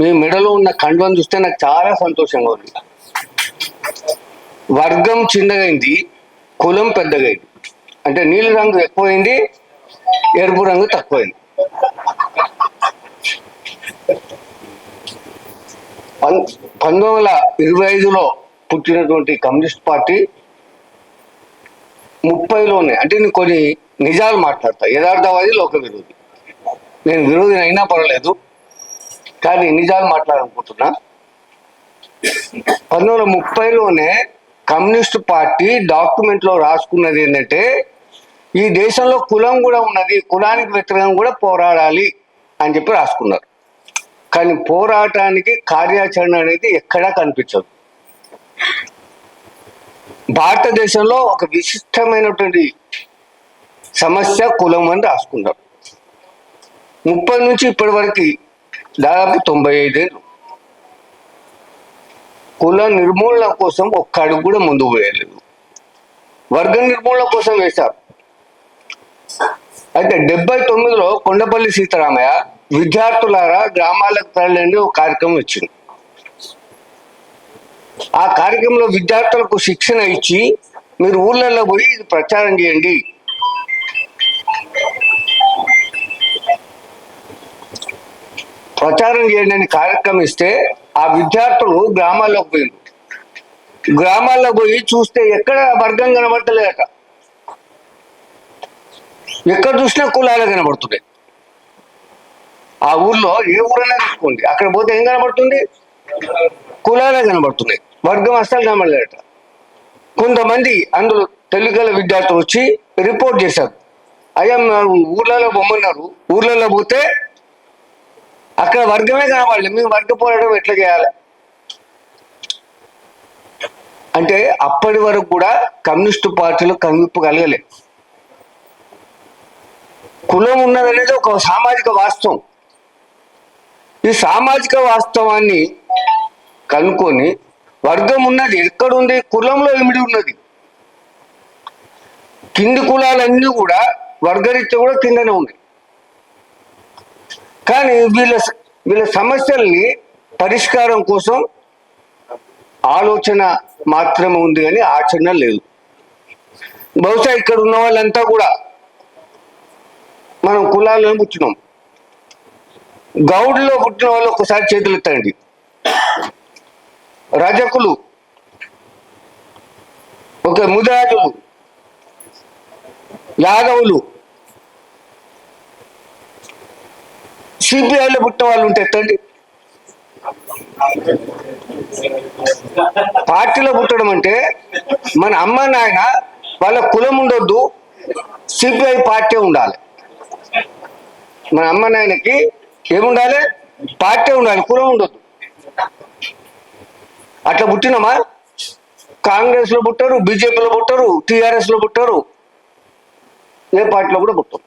మీ మెడలో ఉన్న కండువని చూస్తే నాకు చాలా సంతోషంగా ఉంది. వర్గం చిన్నగైంది కులం పెద్దగైంది. అంటే నీలి రంగు ఎక్కువైంది ఎరుపు రంగు తక్కువైంది. పం పంతొమ్మిది వందల ఇరవై ఐదులో పుట్టినటువంటి కమ్యూనిస్ట్ పార్టీ ముప్పైలోనే అంటే నేను కొన్ని నిజాలు మాట్లాడతా. యథార్థవాది లోక విరోధి నేను విరోధి అయినా పర్వాలేదు. కానీ నిజాలు మాట్లాడాలనుకుంటున్నా పంతొమ్మిది వందల ముప్పైలోనే కమ్యూనిస్ట్ పార్టీ డాక్యుమెంట్లో రాసుకున్నది ఏంటంటే ఈ దేశంలో కులం కూడా ఉన్నది కులానికి వ్యతిరేకంగా కూడా పోరాడాలి అని చెప్పి రాసుకున్నారు. కానీ పోరాటానికి కార్యాచరణ అనేది ఎక్కడా కనిపించదు. భారతదేశంలో ఒక విశిష్టమైనటువంటి సమస్య కులం అని రాసుకున్నారు. ముప్పై నుంచి ఇప్పటి వరకు దాదాపు తొంభై ఐదేళ్ళు. కుల నిర్మూలన కోసం ఒక్క అడుగు కూడా ముందుకు పోయలేదు. వర్గ నిర్మూలన కోసం వేశారు. అయితే డెబ్బై తొమ్మిదిలో కొండపల్లి సీతారామయ్య విద్యార్థులారా గ్రామాలకు తరలిండి ఒక కార్యక్రమం ఇచ్చింది ఆ కార్యక్రమంలో విద్యార్థులకు శిక్షణ ఇచ్చి మీరు ఊళ్ళల్లో పోయి ఇది ప్రచారం చేయండి. ప్రచారం చేయండి అని కార్యక్రమం ఇస్తే ఆ విద్యార్థులు గ్రామాల్లోకి పోయింది గ్రామాల్లో పోయి చూస్తే ఎక్కడ వర్గం కనబడతలేదట. ఎక్కడ చూసినా కులాలు కనబడుతున్నాయి. ఆ ఊర్లో ఏ ఊరైనా తీసుకోండి. అక్కడ పోతే ఏం కనబడుతుంది? కులాలే కనబడుతున్నాయి. వర్గం అస్సలు కనబడలేదట. కొంతమంది అందులో తెలుగుల విద్యార్థులు వచ్చి రిపోర్ట్ చేశారు. అయ్యా ఊర్లలో బొమ్మన్నారు. ఊర్లలో పోతే అక్కడ వర్గమే కనబడలేదు మేము వర్గ పోరాటం ఎట్లా చేయాలి? అంటే అప్పటి వరకు కూడా కమ్యూనిస్టు పార్టీలు కనువిప్పు కలగలే. కులం ఉన్నదనేది ఒక సామాజిక వాస్తవం. ఈ సామాజిక వాస్తవాన్ని కనుక్కొని వర్గం ఉన్నది. ఎక్కడుంది? కులంలో ఇమిడి ఉన్నది? కింది కులాలన్నీ కూడా వర్గరీత్యా కూడా కిందనే ఉంది కానీ వీళ్ళ వీళ్ళ సమస్యల్ని పరిష్కారం కోసం ఆలోచన మాత్రమే ఉంది కానీ ఆచరణ లేదు. బహుశా ఇక్కడ ఉన్న వాళ్ళంతా కూడా మనం కులాలను పుట్టినాం. గౌడ్లో పుట్టిన వాళ్ళు ఒకసారి చేతులు ఎత్తండి. రజకులు ఒక ముదిరాజులు యాదవులు సిబిఐలో పుట్టిన వాళ్ళు ఉంటే తండ్రి పార్టీలో పుట్టడం అంటే మన అమ్మ నాయన వాళ్ళ కులం ఉండొద్దు సిపిఐ పార్టీ ఉండాలి. మన అమ్మ నాయనకి ఏముండాలి? పార్టీ ఉండాలి కులం ఉండొద్దు. అట్లా పుట్టినమా? కాంగ్రెస్లో పుట్టారు బీజేపీలో పుట్టారు టిఆర్ఎస్లో పుట్టారు. ఏ పార్టీలో కూడా పుట్టారు.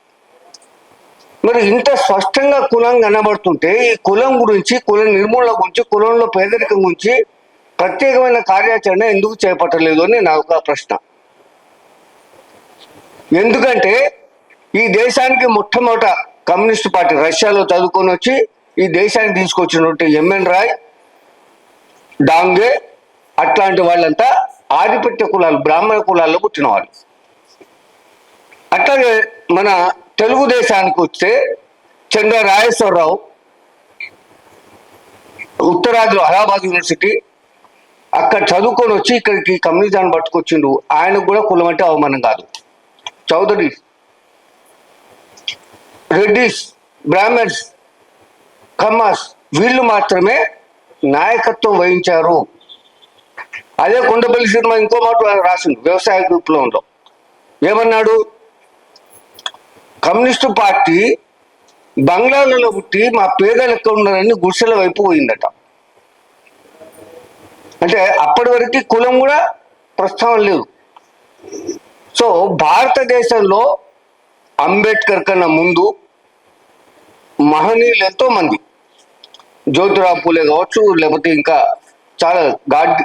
మరి ఇంత స్పష్టంగా కులం కనబడుతుంటే ఈ కులం గురించి కుల నిర్మూలన గురించి కులంలో పేదరికం గురించి ప్రత్యేకమైన కార్యాచరణ ఎందుకు చేపట్టలేదు అని నా ఒక ప్రశ్న. ఎందుకంటే ఈ దేశానికి మొట్టమొదట కమ్యూనిస్ట్ పార్టీ రష్యాలో చదువుకొని వచ్చి ఈ దేశానికి తీసుకొచ్చినటువంటి ఎంఎన్ రాయ్ డాంగే అట్లాంటి వాళ్ళంతా ఆధిపత్య కులాలు బ్రాహ్మణ కులాల్లో పుట్టిన వాళ్ళు అట్లాగే మన తెలుగుదేశానికి వస్తే చంద్ర రాజేశ్వరరావు ఉత్తరాదిలో అలహాబాద్ యూనివర్సిటీ అక్కడ చదువుకొని వచ్చి ఇక్కడికి కమ్యూనిజాన్ని పట్టుకొచ్చిండు. ఆయనకు కూడా కులం అంటే అవమానం కాదు. చౌదరి రెడ్డిస్ బ్రాహ్మణ్స్ కమ్మాస్ వీళ్ళు మాత్రమే నాయకత్వం వహించారు. అదే కొండపల్లి సినిమా ఇంకో మాట రాసింది రాసిండు వ్యవసాయ విప్లవంలో ఏమన్నాడు? కమ్యూనిస్టు పార్టీ బంగ్లాలలో పుట్టి మా పేదలకు ఉన్నారని గుడిసెల వైపు పోయిందట. అంటే అప్పటి వరకు కులం కూడా ప్రస్తావన లేదు. సో భారతదేశంలో అంబేద్కర్ కన్నా ముందు మహనీయులు ఎంతో మంది. జ్యోతిరావు పూలే కావచ్చు లేకపోతే ఇంకా చాలా గాడ్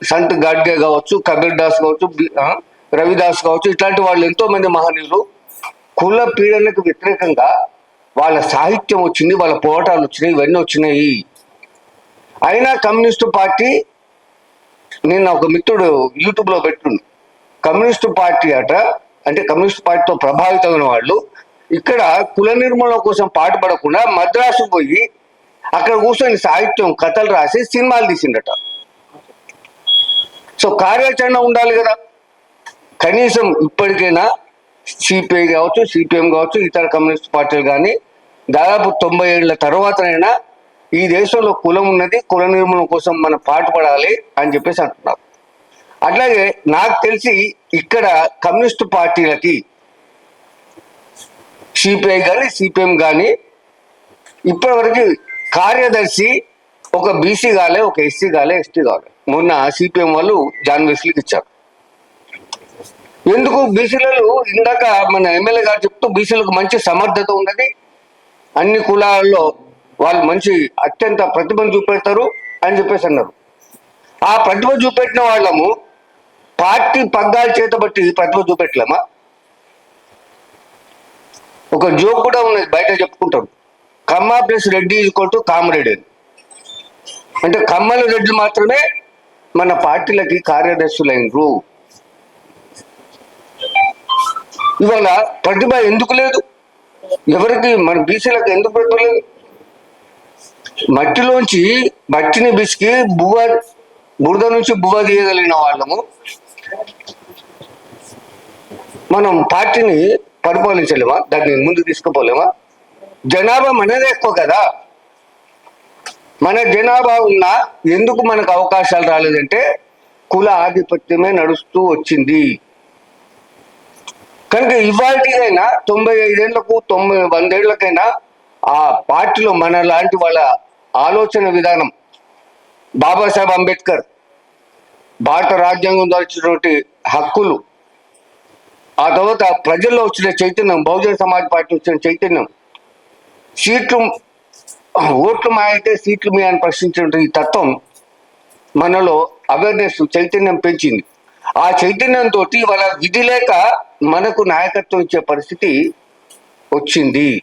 సంత్ గాడ్గే కావచ్చు కబీర్ దాస్ కావచ్చు రవిదాస్ కావచ్చు ఇట్లాంటి వాళ్ళు ఎంతో మంది మహనీయులు కుల పీడనకు వ్యతిరేకంగా వాళ్ళ సాహిత్యం వచ్చింది వాళ్ళ పోరాటాలు వచ్చినాయి ఇవన్నీ వచ్చినాయి. అయినా కమ్యూనిస్టు పార్టీ నిన్న ఒక మిత్రుడు యూట్యూబ్లో పెట్టుండు. కమ్యూనిస్టు పార్టీ అట అంటే కమ్యూనిస్ట్ పార్టీతో ప్రభావితమైన వాళ్ళు ఇక్కడ కుల నిర్మూలన కోసం పాటుపడకుండా మద్రాసు పోయి అక్కడ కూర్చొని సాహిత్యం కథలు రాసి సినిమాలు తీసిండట. సో కార్యాచరణ ఉండాలి కదా. కనీసం ఇప్పటికైనా సిపిఐ కావచ్చు సిపిఎం కావచ్చు ఇతర కమ్యూనిస్ట్ పార్టీలు కానీ దాదాపు తొంభై ఏళ్ళ తర్వాతనైనా ఈ దేశంలో కులం ఉన్నది కుల నిర్మూలన కోసం మనం పాటుపడాలి అని చెప్పేసి అంటున్నారు. అట్లాగే నాకు తెలిసి ఇక్కడ కమ్యూనిస్ట్ పార్టీలకి సిపిఐ కానీ సిపిఎం కానీ ఇప్పటివరకు కార్యదర్శి ఒక బీసీ కాలే ఒక ఎస్సీ కాలే ఎస్టీ కాలే. మొన్న సిపిఎం వాళ్ళు జాన్ వెస్లీకి ఇచ్చారు. ఎందుకు బీసీలలో ఇందాక మన ఎమ్మెల్యే గారు చెప్తూ బీసీలకు మంచి సమర్థత ఉన్నది. అన్ని కులాల్లో వాళ్ళు మంచి అత్యంత ప్రతిభను చూపెడతారు అని చెప్పేసి అన్నారు. ఆ ప్రతిభ చూపెట్టిన వాళ్ళము పార్టీ పగ్గాలు చేతబట్టి ప్రతిభ చూపెట్టలేమా? ఒక జోక్ కూడా ఉన్నది బయట చెప్పుకుంటారు Kamma plus Reddy equal to Kamareddy అని. అంటే కమ్మల రెడ్డి మాత్రమే మన పార్టీలకి కార్యదర్శులైనరు. ఇవాళ ప్రతిభ ఎందుకు లేదు? ఎవరికి మన బీసీలకు ఎందుకు ప్రతిభ లేదు? మట్టిలోంచి మట్టిని బిసికి బువ్వ బురద నుంచి బువ్వ తీయగలిగిన వాళ్ళము. మనం పార్టీని పరిపాలించలేమా? దాన్ని ముందు తీసుకుపోలేమా? జనాభా మనదే ఎక్కువ కదా. మన జనాభా ఉన్నా ఎందుకు మనకు అవకాశాలు రాలేదంటే కుల ఆధిపత్యమే నడుస్తూ వచ్చింది. కనుక ఇవాటికైనా తొంభై ఐదేళ్ళకు తొంభై వందేళ్ళకైనా ఆ పార్టీలో మన లాంటి వాళ్ళ ఆలోచన విధానం బాబాసాహెబ్ అంబేద్కర్ భారత రాజ్యాంగం ద్వారా హక్కులు ఆ తర్వాత ప్రజల్లో వచ్చిన చైతన్యం బహుజన సమాజ్ పార్టీ వచ్చిన చైతన్యం సీట్లు ఓట్లు మా అయితే సీట్లు మీ అని ప్రశ్నించిన ఈ తత్వం మనలో అవేర్నెస్ చైతన్యం పెంచింది. ఆ చైతన్యంతో వాళ్ళ విధి లేక మనకు నాయకత్వం ఇచ్చే పరిస్థితి వచ్చింది.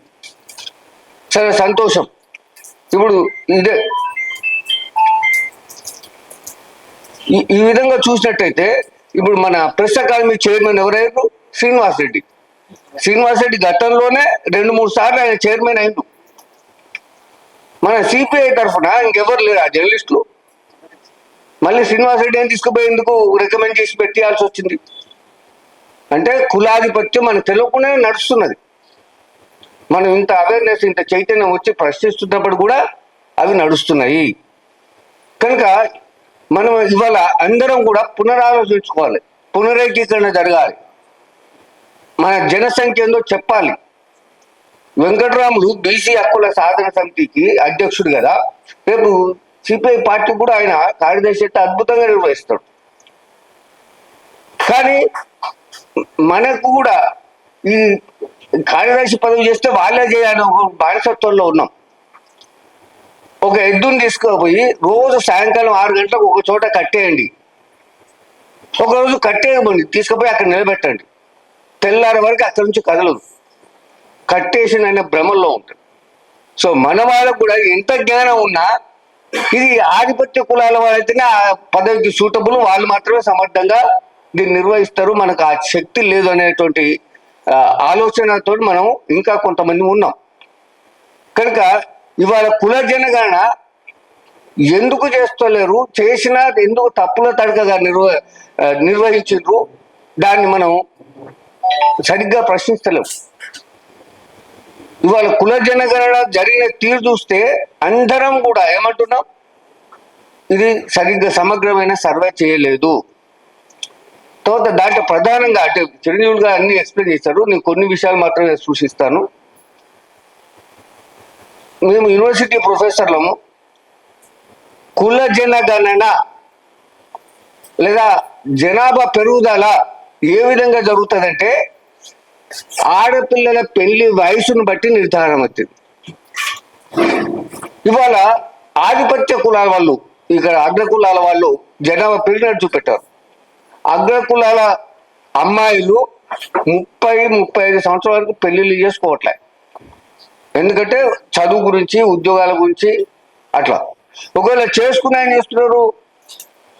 సరే సంతోషం. ఇప్పుడు ఇదే ఈ ఈ విధంగా చూసినట్టయితే ఇప్పుడు మన ప్రెస్ అకాడమీ చైర్మన్ ఎవరయ్యారు? శ్రీనివాస్ రెడ్డి. శ్రీనివాస్ రెడ్డి గతంలోనే రెండు మూడు సార్లు ఆయన చైర్మన్ అయిండు. మన సిపిఐ తరఫున ఇంకెవరు లేరు ఆ జర్నలిస్టులు. మళ్ళీ శ్రీనివాస్ రెడ్డి అని తీసుకుపోయేందుకు రికమెండ్ చేసి పెట్టాల్సి వచ్చింది? అంటే కులాధిపత్యం మనకు తెలియకుండా నడుస్తున్నది. మనం ఇంత అవేర్నెస్ ఇంత చైతన్యం వచ్చి ప్రశ్నిస్తున్నప్పుడు కూడా అవి నడుస్తున్నాయి. కనుక మనం ఇవాళ అందరం కూడా పునరాలోచించుకోవాలి. పునరేకీకరణ జరగాలి. మన జనసంఖ్య ఏందో చెప్పాలి. వెంకటరాముడు బీసీ హక్కుల సాధన సమితికి అధ్యక్షుడు కదా. రేపు సిపిఐ పార్టీ కూడా ఆయన కార్యదర్శి అయితే అద్భుతంగా నిర్వహిస్తాడు. కానీ మనకు కూడా ఈ కార్యదర్శి పదవి చేస్తే వాళ్ళే చేయాలని ఒక బానిసత్వంలో ఉన్నాం. ఒక ఎద్దుని తీసుకుపోయి రోజు సాయంకాలం ఆరు గంటలకు ఒక చోట కట్టేయండి. ఒక రోజు కట్టేయమండి తీసుకుపోయి అక్కడ నిలబెట్టండి. తెల్లారి వరకు అక్కడి నుంచి కదలదు. కట్టేసిన అనే భ్రమల్లో ఉంటుంది సో మన వాళ్ళకు కూడా ఎంత జ్ఞానం ఉన్నా ఇది ఆధిపత్య కులాల వాళ్ళైతేనే ఆ పదవికి సూటబుల్ వాళ్ళు మాత్రమే సమర్థంగా దీన్ని నిర్వహిస్తారు. మనకు ఆ శక్తి లేదు అనేటువంటి ఆలోచనతో మనం ఇంకా కొంతమంది ఉన్నాం. కనుక ఇవాళ కుల జనగణన ఎందుకు చేస్తలేరు? చేసినా ఎందుకు తప్పుల తడకగా నిర్వ ఆ, నిర్వహించారు దాన్ని మనం సరిగ్గా ప్రశ్నిస్తలేము ఇవాళ కుల జనగణన జరిగిన తీరు చూస్తే అందరం కూడా ఏమంటున్నాం? ఇది సరిగ్గా సమగ్రమైన సర్వే చేయలేదు. తర్వాత దాంట్లో ప్రధానంగా అంటే చిరంజీవులుగా అన్ని ఎక్స్ప్లెయిన్ చేశారు. నేను కొన్ని విషయాలు మాత్రమే సూచిస్తాను. మేము యూనివర్సిటీ ప్రొఫెసర్లము కుల జనగణన లేదా జనాభా పెరుగుదల ఏ విధంగా జరుగుతుందంటే ఆడపిల్లల పెళ్ళి వయసును బట్టి నిర్ధారణ అవుతుంది. ఇవాళ ఆధిపత్య కులాల వాళ్ళు ఇక్కడ అగ్ర కులాల వాళ్ళు జనాభా పెరిగినట్టు చూపెట్టారు. అగ్రకులాల అమ్మాయిలు ముప్పై ముప్పై ఐదు సంవత్సరాల వరకు పెళ్ళిళ్ళు చేసుకోవట్లే. ఎందుకంటే చదువు గురించి ఉద్యోగాల గురించి అట్లా. ఒకవేళ చేసుకునే ఆయన చేస్తున్నారు?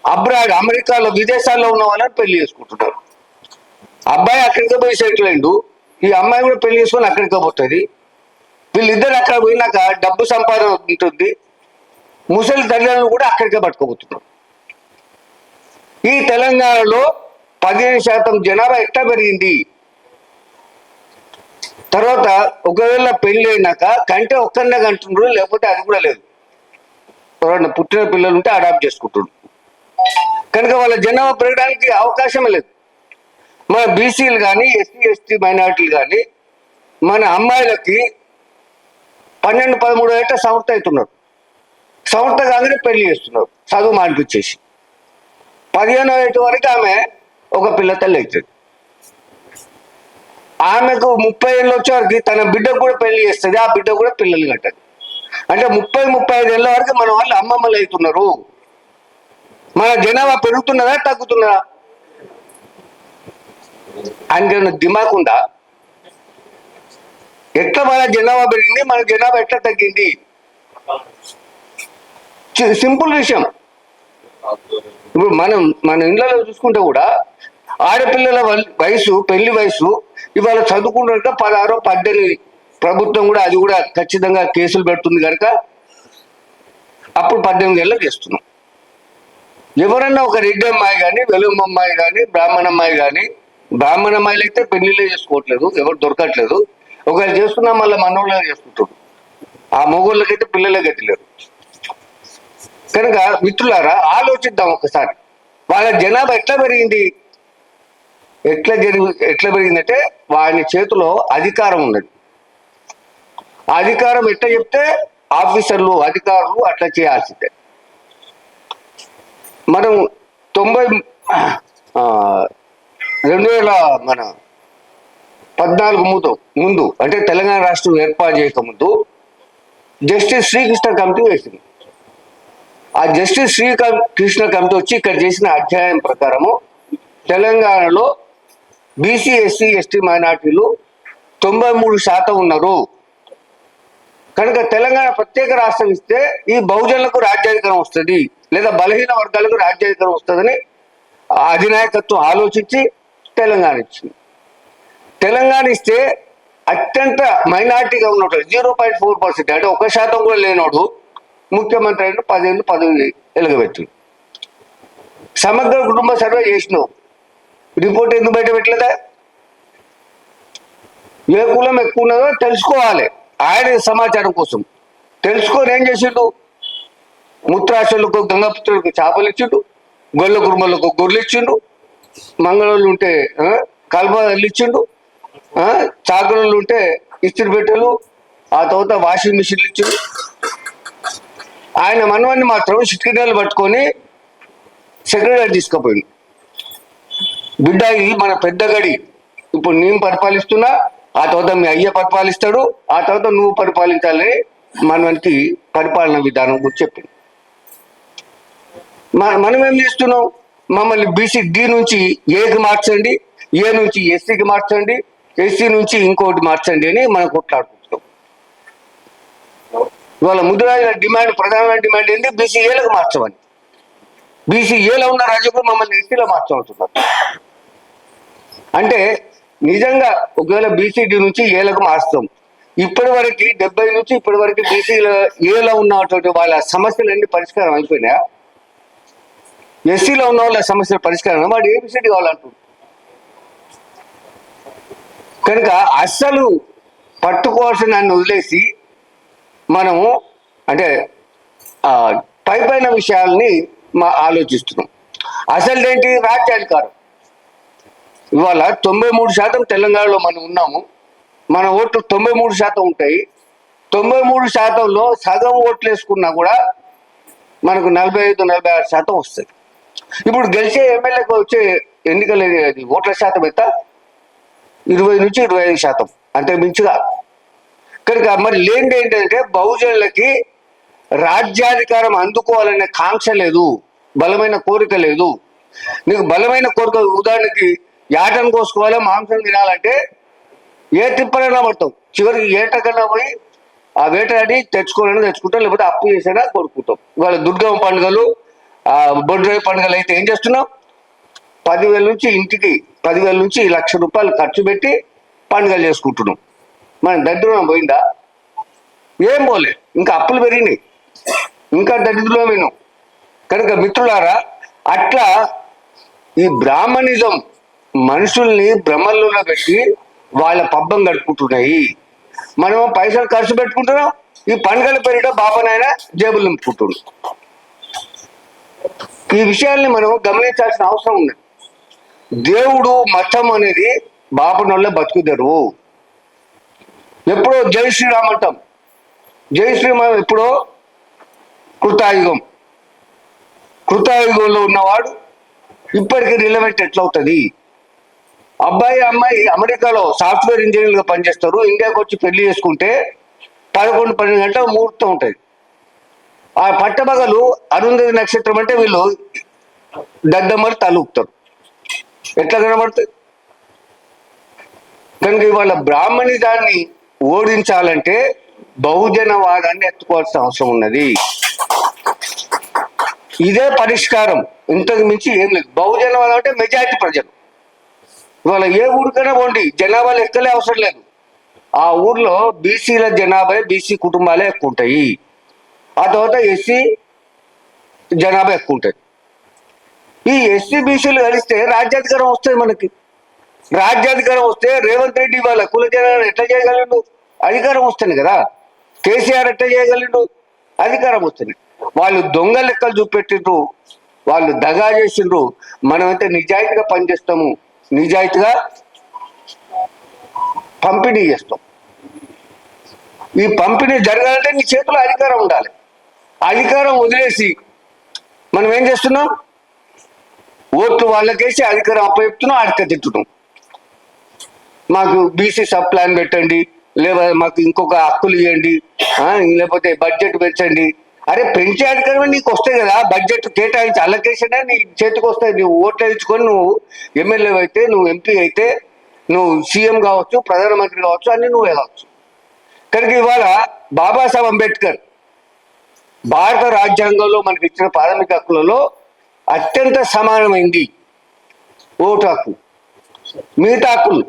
అబ్రాడ్ అమెరికాలో విదేశాల్లో ఉన్న వాళ్ళని పెళ్ళి చేసుకుంటున్నారు. అబ్బాయి అక్కడికి పోయి సెటిల్ అయిండు. ఈ అమ్మాయి కూడా పెళ్ళి చేసుకొని అక్కడికి పోతుంది. వీళ్ళిద్దరు అక్కడ పోయినాక డబ్బు సంపాదన ఉంటుంది. ముసలి తల్లిదండ్రులు కూడా అక్కడికే పట్టుకోబోతున్నారు. ఈ తెలంగాణలో పదిహేను శాతం జనాభా ఎట్లా పెరిగింది? తర్వాత ఒకవేళ పెళ్ళి అయినాక కంటే ఒక్కరినే కంటున్నారు లేకపోతే అది కూడా లేదు. ఎవరైనా పుట్టిన పిల్లలు ఉంటే అడాప్ట్ చేసుకుంటున్నారు. కనుక వాళ్ళ జనాభా పెరగడానికి అవకాశమే లేదు. మన బీసీలు కానీ ఎస్సీ ఎస్టీ మైనార్టీలు కానీ మన అమ్మాయిలకి పన్నెండు పదమూడు ఏట సంవత్సరం అవుతున్నారు. సంవత్సరం కాగానే పెళ్ళి చేస్తున్నారు. చదువు మానిపించేసి. పదిహేనో ఏట వరకు ఆమె ఒక పిల్ల తల్లి అవుతుంది ఆమెకు ముప్పై ఏళ్ళు వచ్చేవరకు తన బిడ్డకు కూడా పెళ్ళి చేస్తుంది ఆ బిడ్డ కూడా పిల్లలు కట్టదు. అంటే ముప్పై ముప్పై ఐదు ఏళ్ళ వరకు మన వాళ్ళు అమ్మమ్మలు అవుతున్నారు. మన జనాభా పెరుగుతున్నదా తగ్గుతున్నదా? ఆయనకి దిమాకుందా ఎట్లా మన జనాభా పెరిగింది మన జనాభా ఎట్లా తగ్గింది? సింపుల్ విషయం. ఇప్పుడు మనం మన ఇళ్ళలో చూసుకుంటే కూడా ఆడపిల్లల వయసు పెళ్ళి వయసు ఇవాళ చదువుకుంటుంటే పదహారో పద్దెనిమిది ప్రభుత్వం కూడా అది కూడా ఖచ్చితంగా కేసులు పెడుతుంది కనుక అప్పుడు పద్దెనిమిది ఏళ్ళకి చేస్తున్నాం. ఎవరన్నా ఒక రెడ్డి అమ్మాయి కానీ వెలుగు అమ్మాయి కానీ బ్రాహ్మణ అమ్మాయి కానీ బ్రాహ్మణ అమ్మాయిలు అయితే పెళ్ళిళ్ళే చేసుకోవట్లేదు ఎవరు దొరకట్లేదు. ఒకవేళ చేస్తున్నా మళ్ళీ మనోళ్ళే చేసుకుంటారు ఆ మొగోళ్ళకైతే పిల్లలే గట్టిలేరు కనుక మిత్రులారా ఆలోచిద్దాం ఒకసారి. వాళ్ళ జనాభా ఎట్లా పెరిగింది? ఎట్లా జరిగి ఎట్లా పెరిగిందంటే వాని చేతిలో అధికారం ఉన్నది. అధికారం ఎట్లా చెప్తే ఆఫీసర్లు అధికారులు అట్లా చేయాల్సిందే. మనం తొంభై రెండు వేల మన పద్నాలుగు ముందు ముందు అంటే తెలంగాణ రాష్ట్రం ఏర్పాటు చేయక ముందు జస్టిస్ శ్రీకృష్ణ కమిటీ వేసింది. ఆ జస్టిస్ శ్రీకాంత్ కృష్ణ కమిటీ వచ్చి ఇక్కడ చేసిన అధ్యాయం ప్రకారము తెలంగాణలో బీసీ ఎస్సీ ఎస్టీ మైనార్టీలు తొంభై మూడు శాతం ఉన్నారు. కనుక తెలంగాణ ప్రత్యేక రాష్ట్రం ఇస్తే ఈ బహుజనులకు రాజ్యాధికారం వస్తుంది లేదా బలహీన వర్గాలకు రాజ్యాధికారం వస్తుందని ఆ అధినాయకత్వం ఆలోచించి తెలంగాణ ఇచ్చింది. తెలంగాణ ఇస్తే అత్యంత మైనార్టీగా ఉన్నవాడు జీరో పాయింట్ ఫోర్ పర్సెంట్ అంటే ఒక శాతం కూడా లేనోడు ముఖ్యమంత్రి అయిన పదేళ్ళు పదవి ఎలుగబెట్టింది సమగ్ర కుటుంబ సర్వే చేసినావు రిపోర్ట్ ఎందుకు బయట పెట్టలేదా? ఏ కులం ఎక్కువ ఉన్నదో తెలుసుకోవాలి. ఆయన సమాచారం కోసం. తెలుసుకొని ఏం చేసిండు? ముత్రాశులకు గంగపుత్రులకు చేపలు ఇచ్చిండు. గొల్ల కుటుంబాలకు గొర్రెలు ఇచ్చిండు. మంగళోళ్ళు ఉంటే కల్పలు ఇచ్చిండు. ఆ, ఉంటే ఇస్త్రీ పెట్టెలు. ఆ తర్వాత వాషింగ్ మిషన్లు ఇచ్చిండు. ఆయన మనవాన్ని మాత్రం సిట్కినాలు పట్టుకొని సెక్రటరీ తీసుకుపోయింది బిడ్డ ఇది మన పెద్ద గడి. ఇప్పుడు నేను పరిపాలిస్తున్నా ఆ తర్వాత మీ అయ్య పరిపాలిస్తాడు ఆ తర్వాత నువ్వు పరిపాలించాలని మనకి పరిపాలన విధానం గురించి చెప్పింది మనం ఏం చేస్తున్నాం? మమ్మల్ని బీసీ డి నుంచి ఏకి మార్చండి ఏ నుంచి ఎస్సీకి మార్చండి ఎస్సీ నుంచి ఇంకోటి మార్చండి అని మనం కొట్లాడుకుంటున్నాం ఇవాళ ముద్రాజుల డిమాండ్ ప్రధానమైన డిమాండ్ ఏంటి బీసీ ఏలకు మార్చమని. బీసీ ఏలో ఉన్న రాజ్యంలో మమ్మల్ని ఎస్సీలో మార్చమంటున్నారు. అంటే నిజంగా ఒకవేళ బీసీడీ నుంచి ఏలకు మార్చుతాం ఇప్పటి వరకు డెబ్బై నుంచి ఇప్పటి వరకు బీసీలో ఏలో ఉన్నటువంటి వాళ్ళ సమస్యలన్నీ పరిష్కారం అయిపోయినాయా? ఎస్సీలో ఉన్న వాళ్ళ సమస్యల పరిష్కారం వాడు ఏబిసిడి కావాలంటుంది కనుక అస్సలు పట్టుకోవాల్సిన దాన్ని వదిలేసి మనము అంటే పై పైన విషయాల్ని మా ఆలోచిస్తున్నాం. అసలు ఏంటి? రాజ్యాధికారం ఇవాళ తొంభై మూడు శాతం తెలంగాణలో మనం ఉన్నాము. మన ఓట్లు తొంభై మూడు శాతం ఉంటాయి. తొంభై మూడు శాతంలో సగం ఓట్లు వేసుకున్నా కూడా మనకు నలభై ఐదు నలభై ఆరు శాతం వస్తుంది. ఇప్పుడు గెలిచే ఎమ్మెల్యేకి వచ్చే ఎన్నికలు అది ఓట్ల శాతం ఎంత? ఇరవై నుంచి ఇరవై ఐదు శాతం. అంటే మించిగా. కనుక మరి లేనిది ఏంటంటే బహుజనులకి రాజ్యాధికారం అందుకోవాలనే కాంక్ష లేదు బలమైన కోరిక లేదు. నీకు బలమైన కోరిక ఉదాహరణకి యాటను కోసుకోవాలి మాంసం తినాలంటే ఏ తిప్పనైనా పడతావు. చివరికి ఏటకన్నా పోయి ఆ వేటాడి తెచ్చుకోవాలని తెచ్చుకుంటాం లేకపోతే అప్పు చేసేనా కొనుక్కుంటాం ఇవాళ దుర్గమ్మ పండుగలు ఆ బొడ్రాయి పండుగలు అయితే ఏం చేస్తున్నాం పదివేల నుంచి ఇంటికి పదివేల నుంచి లక్ష రూపాయలు ఖర్చు పెట్టి పండుగలు చేసుకుంటున్నాం మన దరిద్రం పోయిందా? ఏం పోలే ఇంకా అప్పులు పెరిగినాయి. ఇంకా దరిద్రమైన కనుక మిత్రులారా అట్లా ఈ బ్రాహ్మణిజం మనుషుల్ని భ్రమల్లో పెట్టి వాళ్ళ పబ్బం గడుపుకుంటున్నాయి మనం పైసలు ఖర్చు పెట్టుకుంటున్నాం ఈ పండుగల పేరిట బాబానాయన జేబులు నింపుకుంటున్నాం ఈ విషయాల్ని మనం గమనించాల్సిన అవసరం ఉంది. దేవుడు మతం అనేది బాపనోళ్ళ బతుకుదెరువు ఎప్పుడో జై శ్రీరామ్ అంటాం. జై శ్రీరామ్ ఎప్పుడో? కృతాయుగం. కృతాయుగంలో ఉన్నవాడు ఇప్పటికీ రిలవెంట్ ఎట్లవుతుంది? అబ్బాయి అమ్మాయి అమెరికాలో సాఫ్ట్వేర్ ఇంజనీర్గా పనిచేస్తారు. ఇండియాకి వచ్చి పెళ్ళి చేసుకుంటే పదకొండు పన్నెండు గంటల ముహూర్తం ఉంటుంది. ఆ పట్టబగలు అరుంధతి నక్షత్రం అంటే వీళ్ళు దద్దమ్మలు తలుపుతారు. ఎట్లా కనబడుతుంది కనుక ఇవాళ బ్రాహ్మణి దాన్ని ఓడించాలంటే బహుజనవాదాన్ని ఎత్తుకోవాల్సిన అవసరం ఉన్నది. ఇదే పరిష్కారం. ఇంతకు మించి ఏం లేదు. బహుజనవాదం అంటే మెజారిటీ ప్రజలు. ఇవాళ ఏ ఊరికైనా పోండి. జనాభా లెక్కలే అవసరం లేదు. ఆ ఊర్లో బీసీల జనాభా బీసీ కుటుంబాలే ఎక్కువ ఉంటాయి ఆ తర్వాత ఎస్సీ జనాభా ఎక్కువ ఉంటుంది ఈ ఎస్సీ బీసీలు కలిస్తే రాజ్యాధికారం వస్తుంది మనకి. రాజ్యాధికారం వస్తే రేవంత్ రెడ్డి వాళ్ళ కుల జనాలు ఎట్లా చేయగలడు అధికారం వస్తుంది కదా. కేసీఆర్ ఎట్లా చేయగలడు అధికారం వస్తుంది వాళ్ళు దొంగ లెక్కలు చూపెట్టిండ్రు. వాళ్ళు దగా చేసిండ్రు. మనమైతే నిజాయితీగా పనిచేస్తాము. నిజాయితీగా పంపిణీ చేస్తాం. ఈ పంపిణీ జరగాలంటే నీ చేతిలో అధికారం ఉండాలి. అధికారం వదిలేసి మనం ఏం చేస్తున్నాం? ఓట్లు వాళ్ళకేసి అధికారం అప్పచెప్తున్నాం అడక తిట్టుతున్నాం. మాకు బీసీ సబ్ ప్లాన్ పెట్టండి లేదా మాకు ఇంకొక హక్కులు ఇవ్వండి లేకపోతే బడ్జెట్ పెంచండి. అరే పెంచే అధికారం నీకు వస్తాయి కదా బడ్జెట్ కేటాయించి అలొకేషన్ నీ చేతికి వస్తాయి. నువ్వు ఓట్లు వేయించుకొని నువ్వు ఎమ్మెల్యే అయితే నువ్వు ఎంపీ అయితే నువ్వు సీఎం కావచ్చు ప్రధానమంత్రి కావచ్చు అన్ని నువ్వు వెళ్ళవచ్చు కనుక ఇవాళ బాబాసాహెబ్ అంబేద్కర్ భారత రాజ్యాంగంలో మనకి ఇచ్చిన ప్రాథమిక హక్కులలో అత్యంత సమానమైంది ఓటు హక్కు. మిగతా హక్కులు.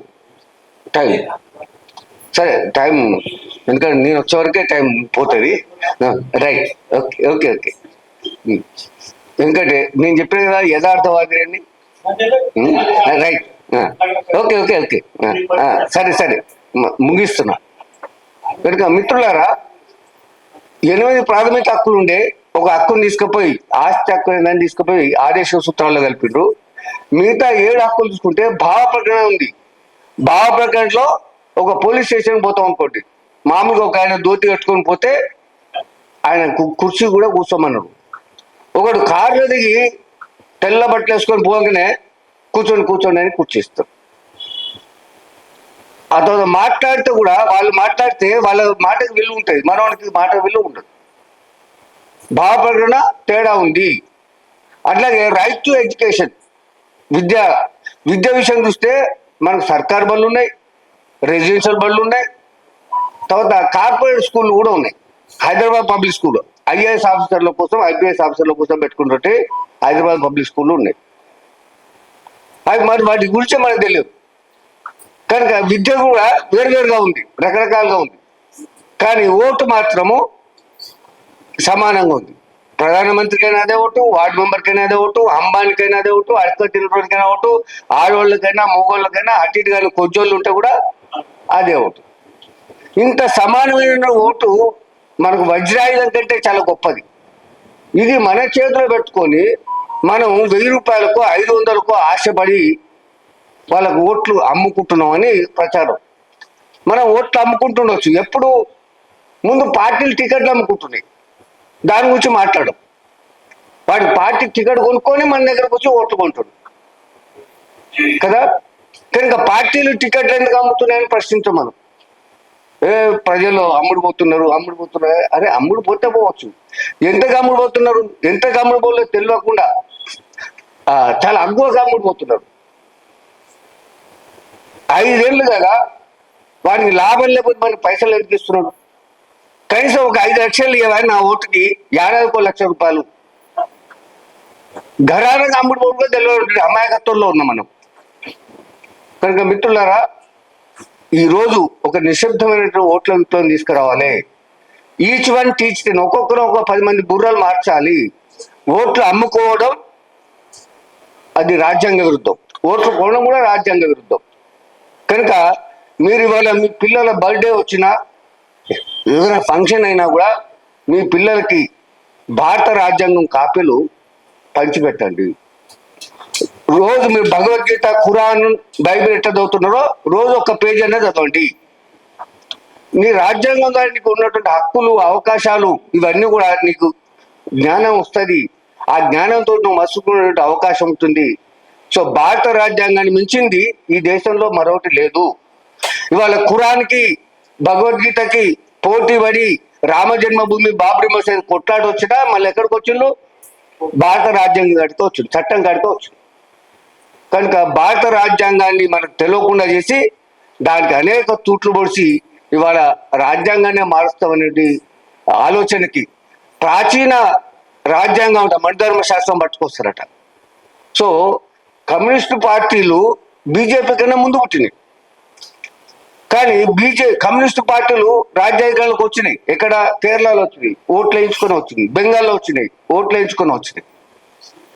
టైం. సరే టైం ఎందుకంటే నేను వచ్చేవరకే టైం పోతుంది. రైట్. Okay okay okay. ఎందుకంటే నేను చెప్పిన కదా యథార్థవాది అండి రైట్. Okay okay okay. సరే సరే. ముగిస్తున్నా. కనుక మిత్రులారా ఎనిమిది ప్రాథమిక హక్కులు ఉండే ఒక హక్కును తీసుకుపోయి ఆస్తి హక్కు దాన్ని తీసుకుపోయి ఆదేశ సూత్రాల్లో కలిపిండ్రు మిగతా ఏడు హక్కులు తీసుకుంటే భావ ప్రకటన ఉంది. భావ ప్రకటనలో ఒక పోలీస్ స్టేషన్ పోతాం అనుకోండి. మామూలుగా ఒక ఆయన దోతి కట్టుకొని పోతే ఆయన కు- కుర్చీ కూడా కూర్చోమన్నాడు ఒకడు కార్లు దిగి తెల్ల బట్టలు వేసుకొని పోగానే కూర్చొని కూర్చొని అని కూర్చిస్తారు. ఆ తర్వాత మాట్లాడితే కూడా వాళ్ళు మాట్లాడితే వాళ్ళ మాటకి విలువ ఉంటుంది. మనవానికి మాట విలువ ఉండదు. భావప్రకటన తేడా ఉంది. అట్లాగే రైట్ టు ఎడ్యుకేషన్ విద్య విద్య విషయం చూస్తే మనకు సర్కార్ బళ్ళు ఉన్నాయి రెసిడెన్షియల్ బళ్ళు ఉన్నాయి తర్వాత కార్పొరేట్ స్కూల్ కూడా ఉన్నాయి. హైదరాబాద్ పబ్లిక్ స్కూల్ ఐఏఎస్ ఆఫీసర్ల కోసం ఐపీఎస్ ఆఫీసర్ల కోసం పెట్టుకున్నట్టు హైదరాబాద్ పబ్లిక్ స్కూల్ ఉన్నాయి. అవి మరి వాటి గురించి మనకు తెలియదు. కనుక విద్య కూడా వేరువేరుగా ఉంది రకరకాలుగా ఉంది. కానీ ఓటు మాత్రము సమానంగా ఉంది. ప్రధానమంత్రికైనా అదే ఓటు వార్డు మెంబర్కైనా అదే ఓటు అంబానికైనా అదే ఓటు అడక తినకైనా ఓటు ఆడవాళ్ళకైనా మగవాళ్ళకైనా అటు ఇటు కానీ కొజ్జోళ్ళు ఉంటే కూడా అదే ఓటు. ఇంత సమానమైన ఓటు మనకు వజ్రాయుధం కంటే చాలా గొప్పది. ఇది మన చేతిలో పెట్టుకొని మనం వెయ్యి రూపాయలకు ఐదు వందలకు ఆశపడి వాళ్ళకు ఓట్లు అమ్ముకుంటున్నాం అని ప్రచారం. మనం ఓట్లు అమ్ముకుంటుండొచ్చు. ఎప్పుడు? ముందు పార్టీలు టికెట్లు అమ్ముకుంటున్నాయి. దాని గురించి మాట్లాడం. వాడి పార్టీ టికెట్ కొనుక్కొని మన దగ్గరకు వచ్చి ఓట్లు కొంటాడు. కదా? కనుక పార్టీలు టికెట్లు ఎందుకు అమ్ముతున్నాయని ప్రశ్నించాం మనం. ఏ ప్రజలు అమ్ముడు పోతున్నారు అమ్ముడు పోతున్నారు. అరే అమ్ముడు పోతే పోవచ్చు. ఎంతగా అమ్ముడు పోతున్నారు? ఎంతగా అమ్ముడు పోలేదు తెలియకుండా. చాలా అగ్గువగా అమ్ముడు పోతున్నారు. ఐదేళ్ళు కదా వాడికి లాభం లేకపోతే మనకి పైసలు ఎందుకు ఇస్తున్నాడు? కనీసం ఒక ఐదు లక్షలు ఇవ్వాలి నా ఓటుకి ఏడాదికో లక్ష రూపాయలు. ఘరానికి అమ్ముడు కూడా తెలియదు అమాయకత్వంలో ఉన్నాం మనం. కనుక మిత్రులారా ఈరోజు ఒక నిశ్శబ్దమైనటువంటి ఓట్ల విప్లవం తీసుకురావాలి. ఈచ్ వన్ టీచ్ టెన్ ఒక్కొక్కరు ఒక పది మంది బుర్రలు మార్చాలి. ఓట్లు అమ్ముకోవడం అది రాజ్యాంగ విరుద్ధం. ఓట్లు కొనడం కూడా రాజ్యాంగ విరుద్ధం. కనుక మీరు ఇవాళ మీ పిల్లల బర్త్డే వచ్చినా ఏదైనా ఫంక్షన్ అయినా కూడా మీ పిల్లలకి భారత రాజ్యాంగం కాపీలు పంచిపెట్టండి. రోజు మీరు భగవద్గీత ఖురాన్ బైబిల్ ఎట్లా చదువుతున్నారో రోజు ఒక పేజ్ అనేది చదవండి. నీ రాజ్యాంగం ద్వారా నీకు ఉన్నటువంటి హక్కులు అవకాశాలు ఇవన్నీ కూడా నీకు జ్ఞానం వస్తుంది. ఆ జ్ఞానంతో నువ్వు మసుకునేటువంటి అవకాశం ఉంటుంది. సో భారత రాజ్యాంగాన్ని మించింది ఈ దేశంలో మరొకటి లేదు. ఇవాళ ఖురాన్కి భగవద్గీతకి పోటీ రామ జన్మభూమి బాబ్రీ మసీద్ కొట్లాడి వచ్చినా మళ్ళీ ఎక్కడికి వచ్చిండు భారత రాజ్యాంగం కడితే వచ్చిండు చట్టం కడితే వచ్చిండు కనుక భారత రాజ్యాంగాన్ని మనకు తెలియకుండా చేసి దానికి అనేక తూట్లు పొడిచి ఇవాళ రాజ్యాంగాన్ని మారుస్తామనేది ఆలోచనకి ప్రాచీన రాజ్యాంగం అంట మణిధర్మ శాస్త్రం పట్టుకొస్తారట. సో కమ్యూనిస్టు పార్టీలు బీజేపీ కన్నా ముందు పుట్టినాయి కానీ బీజే కమ్యూనిస్ట్ పార్టీలు రాజ్యాంగాలకు వచ్చినాయి. ఎక్కడ? కేరళలో వచ్చినాయి. ఓట్లు వేయించుకొని వచ్చింది. బెంగాల్లో వచ్చినాయి. ఓట్లు వేయించుకొని వచ్చినాయి.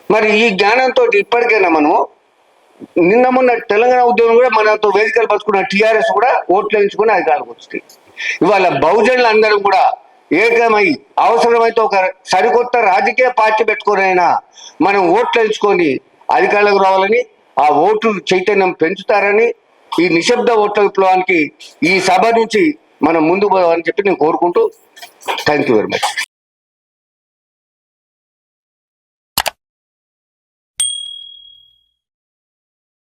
మరి ఈ జ్ఞానంతో ఇప్పటికైనా మనము నిన్న మొన్న తెలంగాణ ఉద్యమం కూడా మనతో వేదికలు పంచుకున్న టీఆర్ఎస్ కూడా ఓట్లు వేయించుకుని అధికారులకు వచ్చినాయి ఇవాళ బహుజనులు అందరం కూడా ఏకమై అవసరమైతే ఒక సరికొత్త రాజకీయ పార్టీ పెట్టుకునైనా మనం ఓట్లు వేయించుకొని అధికారులకు రావాలని ఆ ఓటు చైతన్యం పెంచుతారని ఈ నిశ్శబ్ద ఓట్ల విప్లవానికి ఈ సభ నుంచి మనం ముందు పోవాలని చెప్పి నేను కోరుకుంటూ థ్యాంక్ యూ వెరీ మచ్.